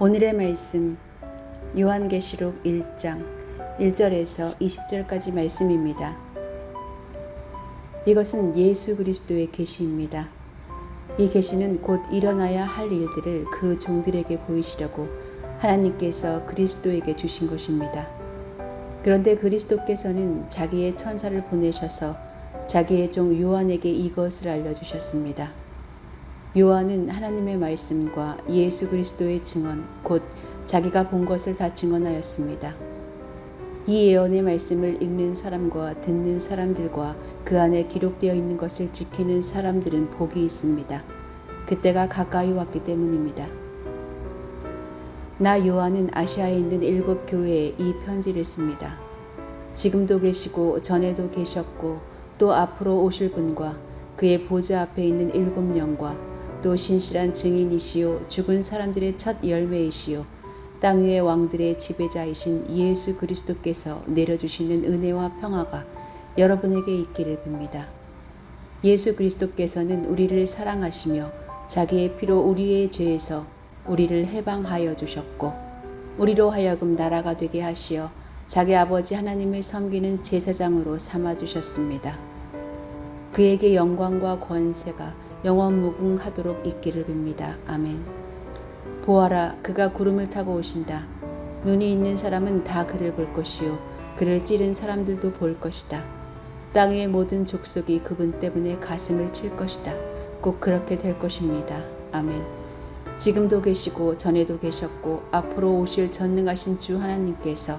오늘의 말씀 요한계시록 1장 1절에서 20절까지 말씀입니다. 이것은 예수 그리스도의 계시입니다. 이 계시는 곧 일어나야 할 일들을 그 종들에게 보이시려고 하나님께서 그리스도에게 주신 것입니다. 그런데 그리스도께서는 자기의 천사를 보내셔서 자기의 종 요한에게 이것을 알려주셨습니다. 요한은 하나님의 말씀과 예수 그리스도의 증언, 곧 자기가 본 것을 다 증언하였습니다. 이 예언의 말씀을 읽는 사람과 듣는 사람들과 그 안에 기록되어 있는 것을 지키는 사람들은 복이 있습니다. 그때가 가까이 왔기 때문입니다. 나 요한은 아시아에 있는 일곱 교회에 이 편지를 씁니다. 지금도 계시고 전에도 계셨고 또 앞으로 오실 분과 그의 보좌 앞에 있는 일곱 영과 또 신실한 증인이시요 죽은 사람들의 첫 열매이시요 땅 위의 왕들의 지배자이신 예수 그리스도께서 내려주시는 은혜와 평화가 여러분에게 있기를 빕니다. 예수 그리스도께서는 우리를 사랑하시며 자기의 피로 우리의 죄에서 우리를 해방하여 주셨고 우리로 하여금 나라가 되게 하시어 자기 아버지 하나님을 섬기는 제사장으로 삼아 주셨습니다. 그에게 영광과 권세가 영원 무궁하도록 있기를 빕니다. 아멘. 보아라 그가 구름을 타고 오신다. 눈이 있는 사람은 다 그를 볼 것이요 그를 찌른 사람들도 볼 것이다. 땅 위의 모든 족속이 그분 때문에 가슴을 칠 것이다. 꼭 그렇게 될 것입니다. 아멘. 지금도 계시고 전에도 계셨고 앞으로 오실 전능하신 주 하나님께서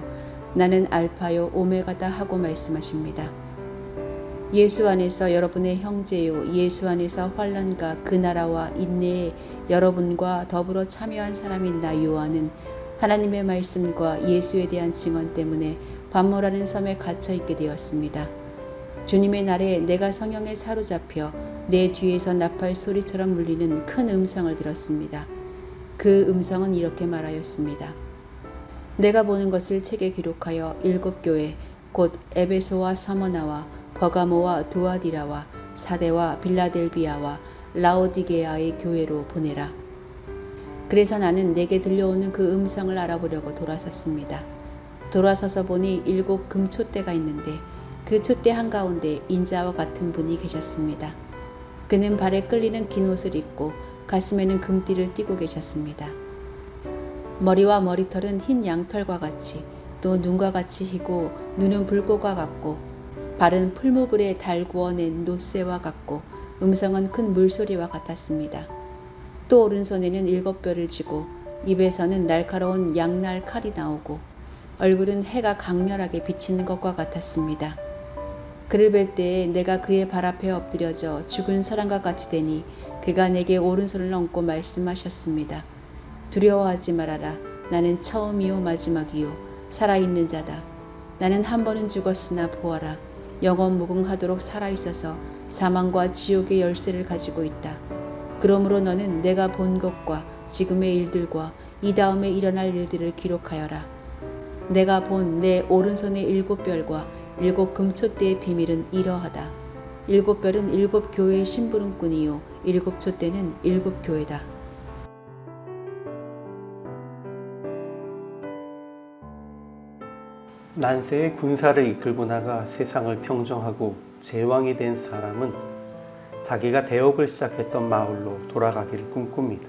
나는 알파요 오메가다 하고 말씀하십니다. 예수 안에서 여러분의 형제요 예수 안에서 환란과 그 나라와 인내에 여러분과 더불어 참여한 사람인 나 요한은 하나님의 말씀과 예수에 대한 증언 때문에 반모라는 섬에 갇혀 있게 되었습니다. 주님의 날에 내가 성령에 사로잡혀 내 뒤에서 나팔 소리처럼 물리는 큰 음성을 들었습니다. 그 음성은 이렇게 말하였습니다. 내가 보는 것을 책에 기록하여 일곱 교회 곧 에베소와 사모나와 버가모와 두아디라와 사대와 빌라델비아와 라오디게아의 교회로 보내라. 그래서 나는 내게 들려오는 그 음성을 알아보려고 돌아섰습니다. 돌아서서 보니 일곱 금 촛대가 있는데 그 촛대 한가운데 인자와 같은 분이 계셨습니다. 그는 발에 끌리는 긴 옷을 입고 가슴에는 금띠를 띠고 계셨습니다. 머리와 머리털은 흰 양털과 같이 또 눈과 같이 희고 눈은 불꽃과 같고 발은 풀무불에 달 구워낸 노새와 같고 음성은 큰 물소리와 같았습니다. 또 오른손에는 일곱 뼈를 쥐고 입에서는 날카로운 양날 칼이 나오고 얼굴은 해가 강렬하게 비치는 것과 같았습니다. 그를 뵐 때에 내가 그의 발 앞에 엎드려져 죽은 사람과 같이 되니 그가 내게 오른손을 얹고 말씀하셨습니다. 두려워하지 말아라. 나는 처음이요 마지막이요 살아있는 자다. 나는 한 번은 죽었으나 보아라. 영원 무궁하도록 살아 있어서 사망과 지옥의 열쇠를 가지고 있다. 그러므로 너는 내가 본 것과 지금의 일들과 이 다음에 일어날 일들을 기록하여라. 내가 본 내 오른손의 일곱 별과 일곱 금촛대의 비밀은 이러하다. 일곱 별은 일곱 교회의 심부름꾼이요 일곱 촛대는 일곱 교회다. 난세의 군사를 이끌고 나가 세상을 평정하고 제왕이 된 사람은 자기가 대업을 시작했던 마을로 돌아가기를 꿈꿉니다.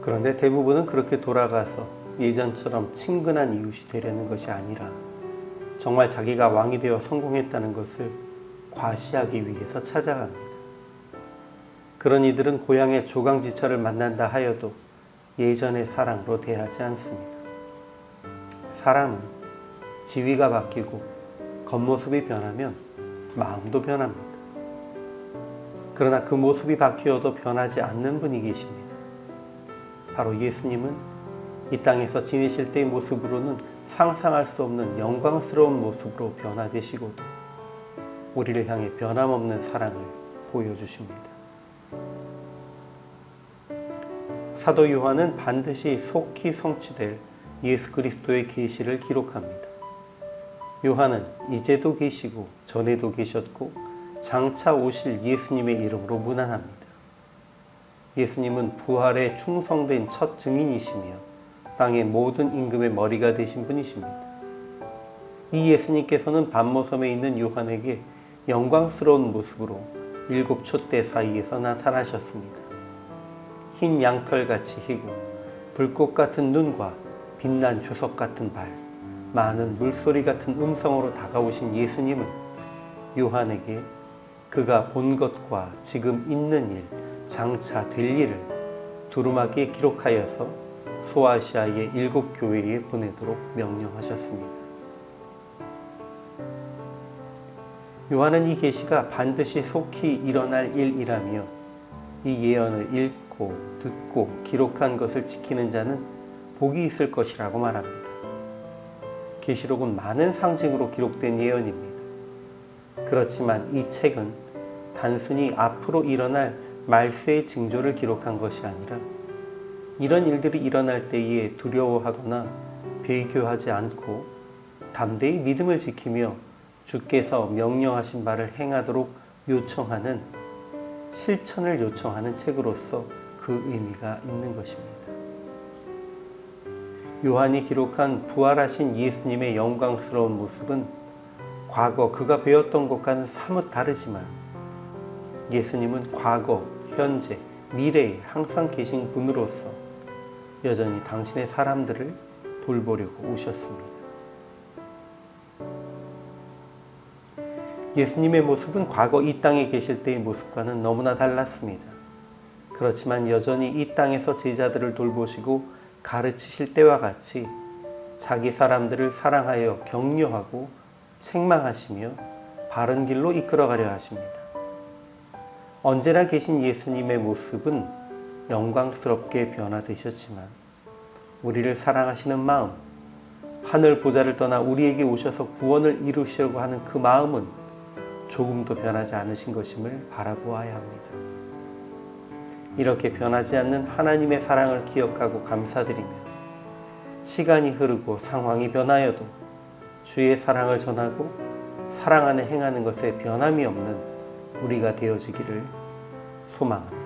그런데 대부분은 그렇게 돌아가서 예전처럼 친근한 이웃이 되려는 것이 아니라 정말 자기가 왕이 되어 성공했다는 것을 과시하기 위해서 찾아갑니다. 그런 이들은 고향의 조강지처를 만난다 하여도 예전의 사랑으로 대하지 않습니다. 사람은 지위가 바뀌고 겉모습이 변하면 마음도 변합니다. 그러나 그 모습이 바뀌어도 변하지 않는 분이 계십니다. 바로 예수님은 이 땅에서 지내실 때의 모습으로는 상상할 수 없는 영광스러운 모습으로 변화되시고도 우리를 향해 변함없는 사랑을 보여주십니다. 사도 요한은 반드시 속히 성취될 예수 그리스도의 계시를 기록합니다. 요한은 이제도 계시고 전에도 계셨고 장차 오실 예수님의 이름으로 문안합니다. 예수님은 부활에 충성된 첫 증인이시며 땅의 모든 임금의 머리가 되신 분이십니다. 이 예수님께서는 반모섬에 있는 요한에게 영광스러운 모습으로 일곱 촛대 사이에서 나타나셨습니다. 흰 양털같이 희고 불꽃 같은 눈과 빛난 주석 같은 발, 많은 물소리 같은 음성으로 다가오신 예수님은 요한에게 그가 본 것과 지금 있는 일, 장차 될 일을 두루마기에 기록하여서 소아시아의 일곱 교회에 보내도록 명령하셨습니다. 요한은 이 계시가 반드시 속히 일어날 일이라며 이 예언을 읽고 듣고 기록한 것을 지키는 자는 복이 있을 것이라고 말합니다. 계시록은 많은 상징으로 기록된 예언입니다. 그렇지만 이 책은 단순히 앞으로 일어날 말세의 징조를 기록한 것이 아니라 이런 일들이 일어날 때에 두려워하거나 배교하지 않고 담대히 믿음을 지키며 주께서 명령하신 바를 행하도록 요청하는 실천을 요청하는 책으로서 그 의미가 있는 것입니다. 요한이 기록한 부활하신 예수님의 영광스러운 모습은 과거 그가 배웠던 것과는 사뭇 다르지만 예수님은 과거, 현재, 미래에 항상 계신 분으로서 여전히 당신의 사람들을 돌보려고 오셨습니다. 예수님의 모습은 과거 이 땅에 계실 때의 모습과는 너무나 달랐습니다. 그렇지만 여전히 이 땅에서 제자들을 돌보시고 가르치실 때와 같이 자기 사람들을 사랑하여 격려하고 책망하시며 바른 길로 이끌어가려 하십니다. 언제나 계신 예수님의 모습은 영광스럽게 변화되셨지만 우리를 사랑하시는 마음, 하늘 보좌를 떠나 우리에게 오셔서 구원을 이루시려고 하는 그 마음은 조금도 변하지 않으신 것임을 바라보아야 합니다. 이렇게 변하지 않는 하나님의 사랑을 기억하고 감사드리며 시간이 흐르고 상황이 변하여도 주의 사랑을 전하고 사랑 안에 행하는 것에 변함이 없는 우리가 되어지기를 소망합니다.